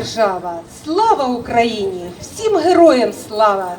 держава, слава Україні! Всім героям слава!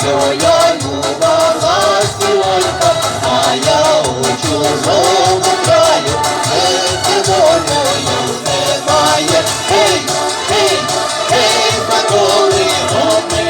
Твоєму заспівайка, а я у чужого краю, жити волею немає, гей, гей, гей, закони вони.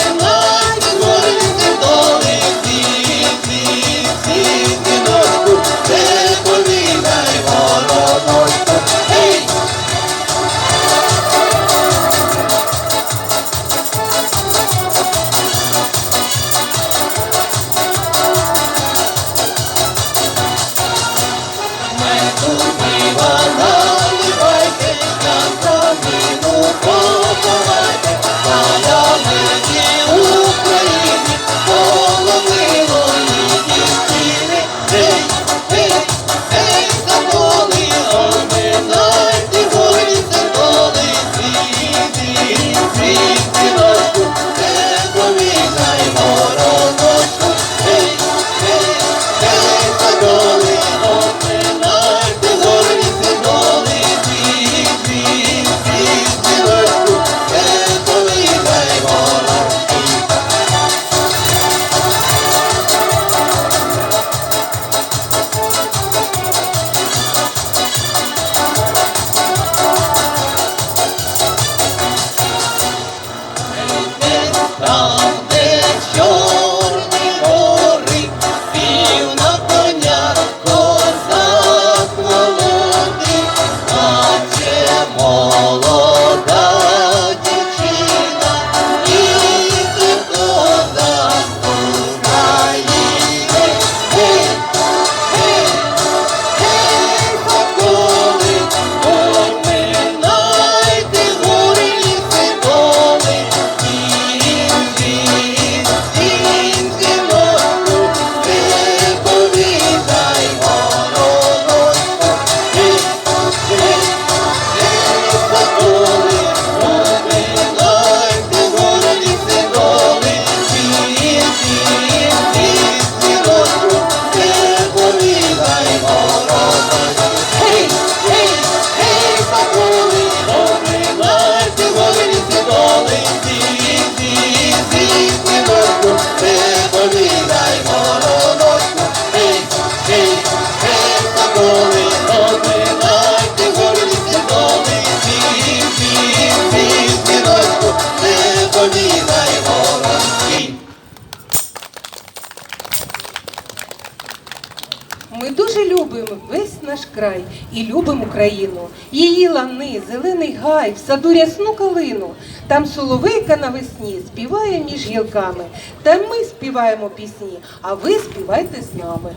Любимо весь наш край і любимо Україну. Її лани, зелений гай, в саду рясну калину. Там соловейка навесні співає між гілками. Та ми співаємо пісні, а ви співайте з нами.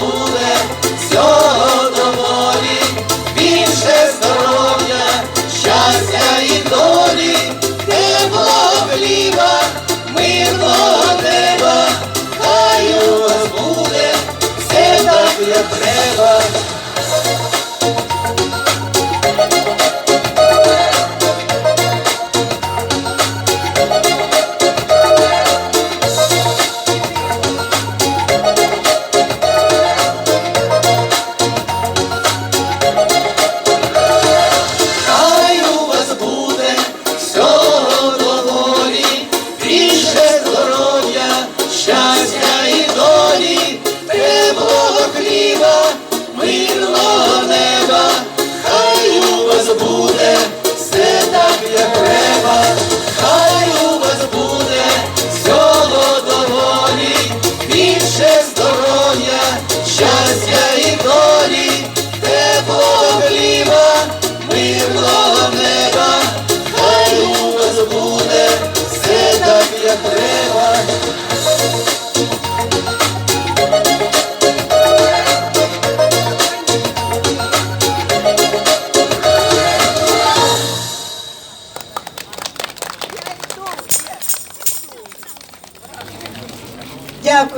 Буде всього доволі, більше здоров'я, щастя і долі, тепло хліба, мирного неба, хай у вас буде все так, як треба.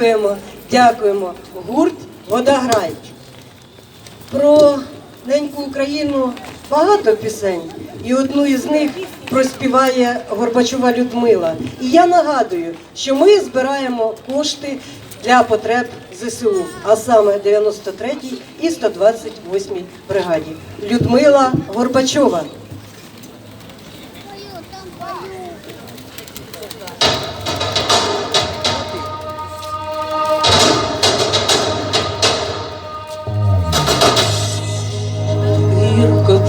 Дякуємо, дякуємо. Гурт Водограй. Про неньку Україну багато пісень, і одну із них проспіває Горбачова Людмила. І я нагадую, що ми збираємо кошти для потреб ЗСУ, а саме 93-й і 128-й бригаді. Людмила Горбачова.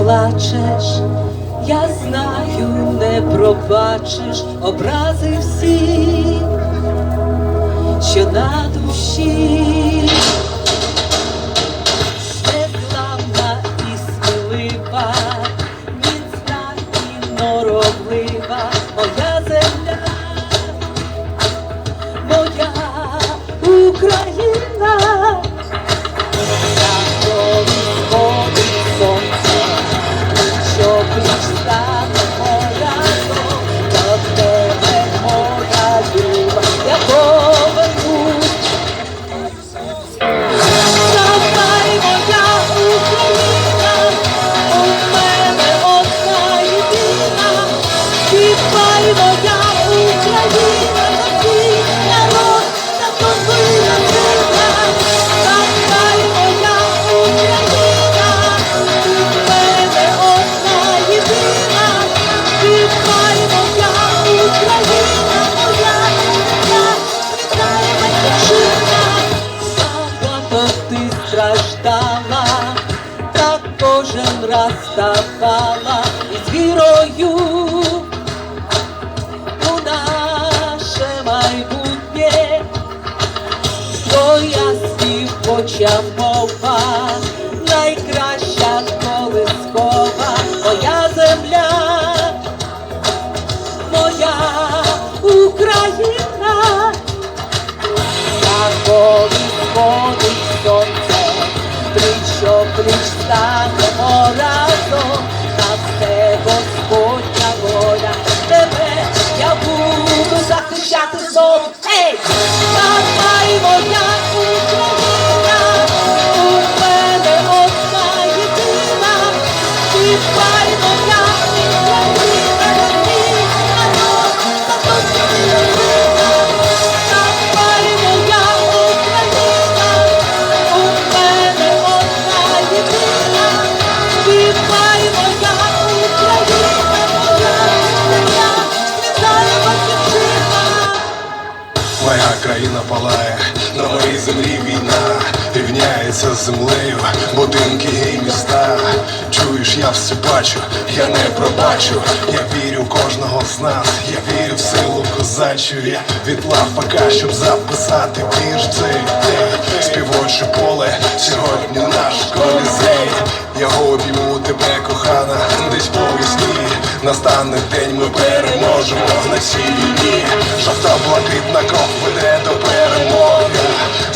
Плачеш, я знаю, не пробачиш образи всі, що на душі. Все бачу, я не пробачу. Я вірю в кожного з нас, я вірю в силу козачу. Я від лавпака, щоб записати вірш цей день. Співоче поле, сьогодні наш колізей. Я обійму тебе, кохана, десь по весні. Настане день, ми переможемо на цій війні. Жовта блакитна кров веде до перемоги.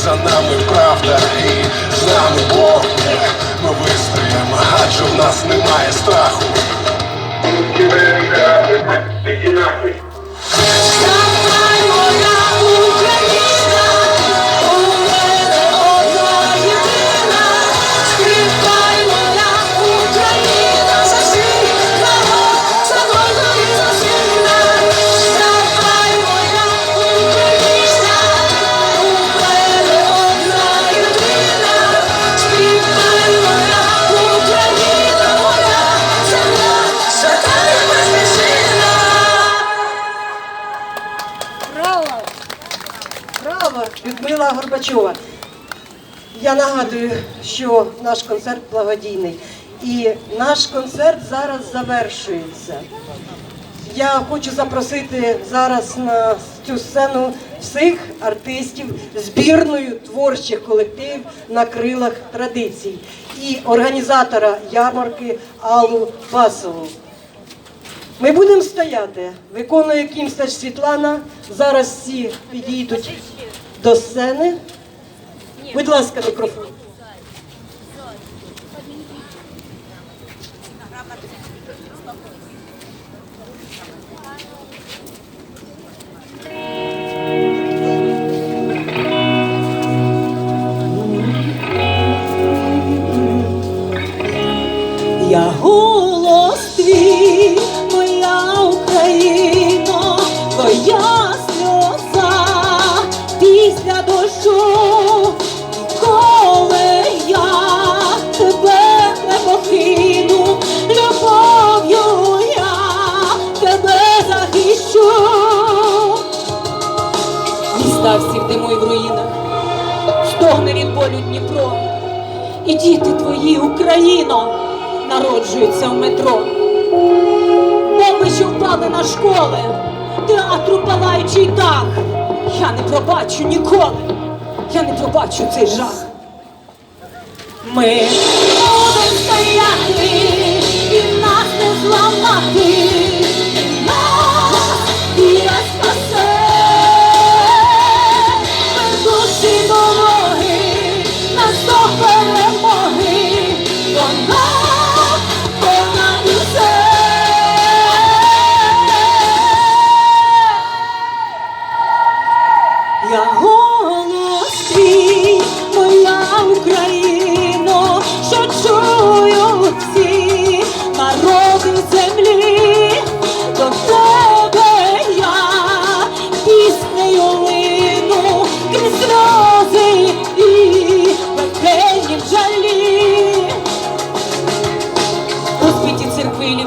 За нами правда і з нами Бог. Ми вистоїмо, адже в нас немає страху. Людмила Я нагадую, що наш концерт благодійний. І наш концерт зараз завершується. Я хочу запросити зараз на цю сцену всіх артистів збірною творчих колективів на крилах традицій і організатора ярмарки Аллу Басову. Ми будемо стояти, виконує кімстач Світлана. Зараз всі підійдуть до сцени. Будь ласка, мікрофон. Я голос твій, моя Україно, твоя сльоза після дощу, Міста в диму в руїнах, стогне від болю Дніпро. І діти твої, Україно, народжуються в метро. Бомби, що впали на школи, театру палаючий дах, Я не пробачу ніколи. Я не пробачу цей жах. Ми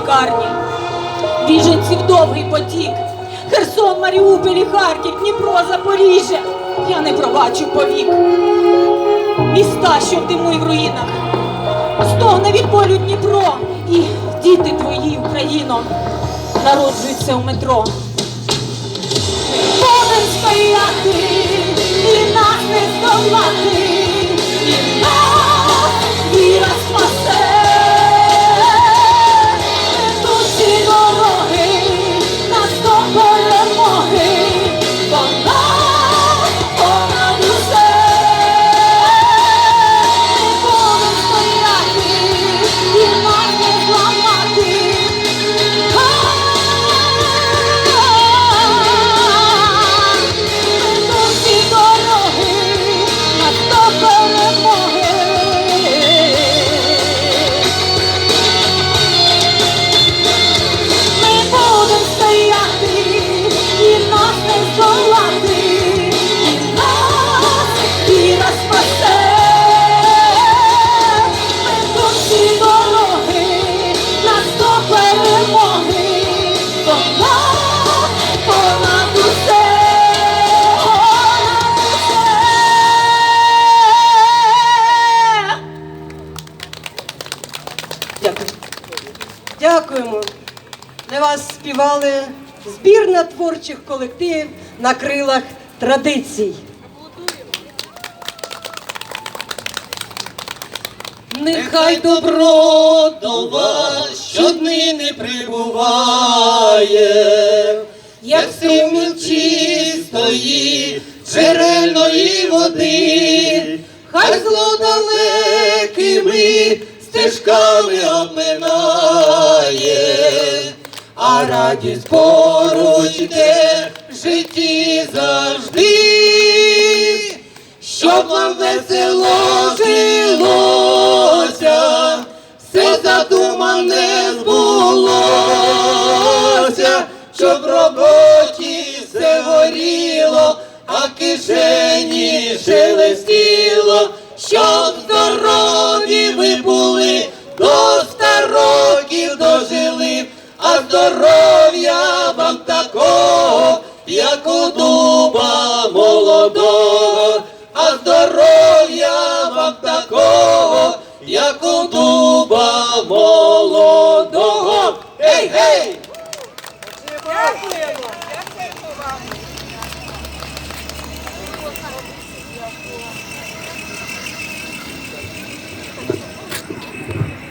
лікарні, біженців довгий потік. Херсон, Маріуполь, Харків, Дніпро, Запоріжжя. Я не пробачу повік. Міста, що в диму і в руїнах. Стогне від болю Дніпро. І діти твої, Україно, народжуються у метро. Будем стояти, і нас не здолати, і нас віра спасе. Вас збірна творчих колективів на крилах традицій. Нехай добро до вас щоднини прибуває, як струмінь чистої джерельної води, хай зло далекими стежками обминає, а радість поруч йде в житті завжди. Щоб вам весело жилося, все задумане збулося, щоб в роботі все горіло, а кишені шелестіло, щоб здорові здоров'я вам такого, як у дуба молодого, а здоров'я вам такого, як у дуба молодого. Гей, гей! Дякуємо! Дякуємо вам!